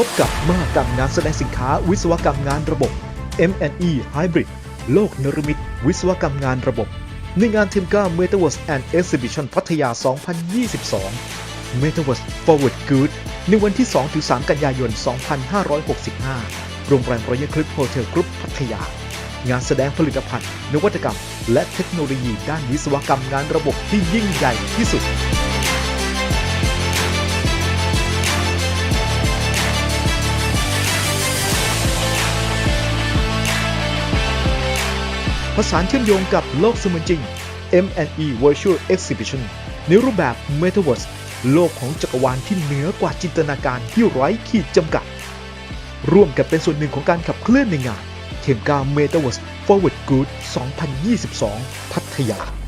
พบกับมหกรรมงานแสดงสินค้าวิศวกรรมงานระบบ M&E Hybrid โลกนรมิตวิศวกรรมงานระบบ ในงาน t i m g a Metaverse and Exhibition พัทยา 2022 Metaverse Forward Good ในวันที่ 2-3 กันยายน 2565 โรงแรมรอยัลคลิปโฮเทลกรุ๊ปพัทยา งานแสดงผลิตภัณฑ์ นวัตกรรม และเทคโนโลยีด้านวิศวกรรมงานระบบที่ยิ่งใหญ่ที่สุด ผสานเชื่อมโยงกับโลกเสมือนจริง M&E Virtual Exhibition ในรูปแบบ Metaverse โลกของจักรวาลที่เหนือกว่าจินตนาการที่ไร้ขีดจำกัด ร่วมกันเป็นส่วนหนึ่งของการขับเคลื่อนในงานเทมกา Metaverse Forward Good 2022 พัทยา